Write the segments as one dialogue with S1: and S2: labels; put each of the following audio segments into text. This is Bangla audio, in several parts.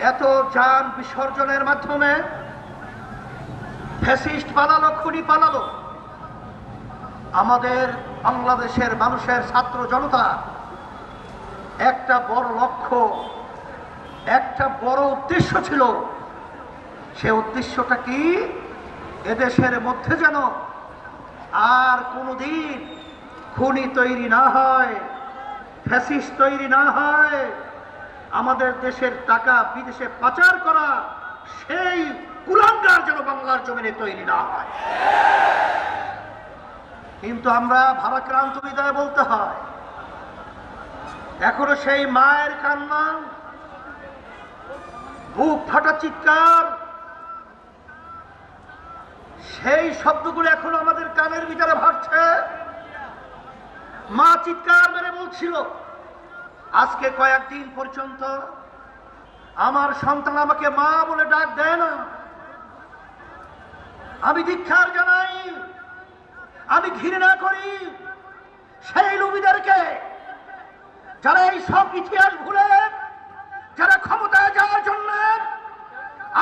S1: এত যান বিসর্জনের মাধ্যমে ফ্যাসিস্ট পালালো, খুনি পালালো। আমাদের বাংলাদেশের মানুষের ছাত্র জনতা, একটা বড় লক্ষ্য, একটা বড় উদ্দেশ্য ছিল। সে উদ্দেশ্যটা কি? এদেশের মধ্যে যেন আর কোনোদিন খুনি তৈরি না হয়, ফ্যাসিস্ট তৈরি না হয়। আমাদের দেশের টাকা বিদেশে পাচার করা, সেই কুলাঙ্গার যেন বাংলার জমিনে তৈরি না হয়। কিন্তু আমরা ভারাক্রান্ত হৃদয়ে বলতে হয়, এখনও সেই মায়ের কান্না, বুক ফাটা চিৎকার, সেই শব্দগুলো এখনও আমাদের কানের ভিতরে ভাসছে। মা চিৎকার মেরে বলছিল আজকে কয়েকদিন পর্যন্ত আমার সন্তান আমাকে মা বলে ডাক দেয় না। আমি দীক্ষার জানাই, আমি ঘৃণা করি। সেই লোভীদেরকে যারা এই সব ইতিহাস ভুলে, যারা ক্ষমতায় যাওয়ার জন্য,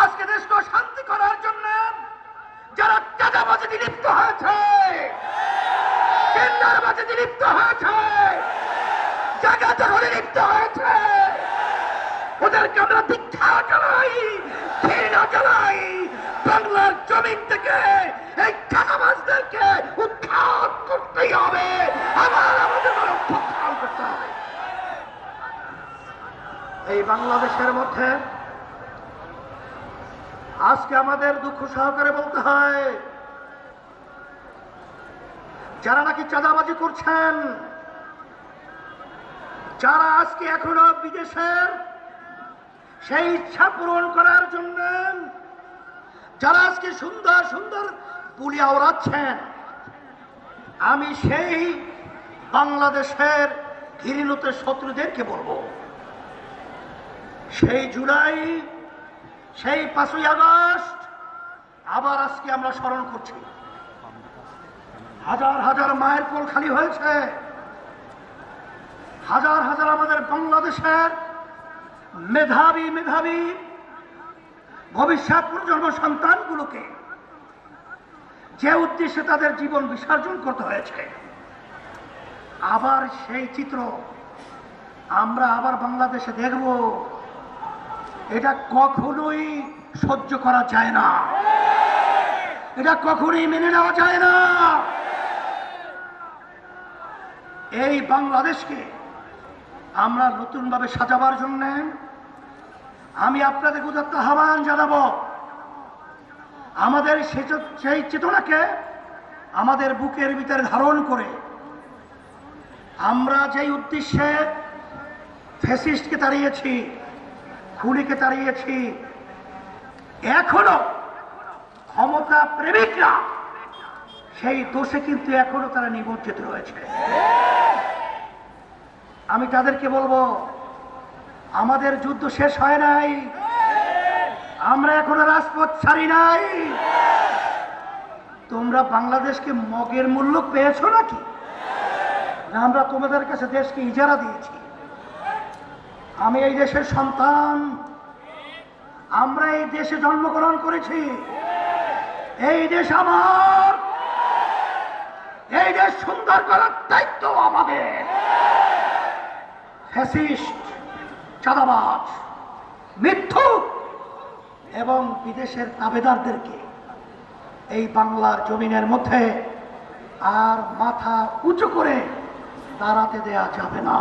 S1: আজকে দেশকে শান্তি করার জন্য, যারা চাঁদাবাজি লিপ্ত হয়েছে কেন্দ্রবাজি লিপ্ত হয়েছে জায়গা দখলে লিপ্ত হয়েছে। ওদেরকে আমরা দীক্ষা জানাই, ঘৃণা জানাই। বাংলার জমিন থেকে এই চাঁদাবাজদেরকে উৎখাত করতেই হবে। আবার আমাদের উৎখাত করতে হবে। এই বাংলাদেশের মধ্যে আজকে আমাদের দুঃখ সহকারে বলতে হয়, যারা নাকি চাঁদাবাজি করছেন যারা আজকে এখনও বিদেশের সেই ইচ্ছা পূরণ করার জন্য, যারা আজকে সুন্দর সুন্দর পুলিয়া ওড়াচ্ছেন আমি সেই বাংলাদেশের ঘৃণত শত্রুদেরকে বলব। সেই জুলাই, সেই পাঁচই আগস্ট আবার আজকে আমরা স্মরণ করছি। হাজার হাজার মায়ের কোল খালি হয়েছে। হাজার হাজার আমাদের বাংলাদেশের মেধাবী মেধাবী ভবিষ্যৎ প্রজন্ম সন্তানগুলোকে যে উদ্দেশ্যে তাদের জীবন বিসর্জন করতে হয়েছে, আবার সেই চিত্র আমরা আবার বাংলাদেশে দেখব। এটা কখনোই সহ্য করা যায় না। এটা কখনোই মেনে নেওয়া যায় না। এই বাংলাদেশকে আমরা নতুনভাবে সাজাবার জন্য আমি আপনাদের উদাত্ত আহ্বান জানাব। আমাদের সেই চেতনাকে আমাদের বুকের ভিতরে ধারণ করে আমরা যেই উদ্দেশ্যে ফেসিস্টকে তাড়িয়েছি, খুনিকে তাড়িয়েছি, এখনও ক্ষমতা প্রেমিকরা সেই দোষে কিন্তু এখনও তারা নিমজ্জিত রয়েছে। আমি তাদেরকে বলব, আমাদের যুদ্ধ শেষ হয় নাই। আমরা এখনও রাজপথ ছাড়ি নাই। তোমরা বাংলাদেশকে মগের মূল্য পেয়েছ নাকি? না, আমরা তোমাদের কাছে দেশকে ইজারা দিয়েছি। আমি এই দেশের সন্তান। আমরা এই দেশে জন্মগ্রহণ করেছি। এই দেশ আমার। এই দেশ সুন্দর করার দায়িত্ব আমাদের। ফ্যাসিস্ট, চাঁদাবাজ মিথ্যু এবং বিদেশের দাবেদারদেরকে এই বাংলার জমিনের মধ্যে আর মাথা উঁচু করে দাঁড়াতে দেয়া যাবে না।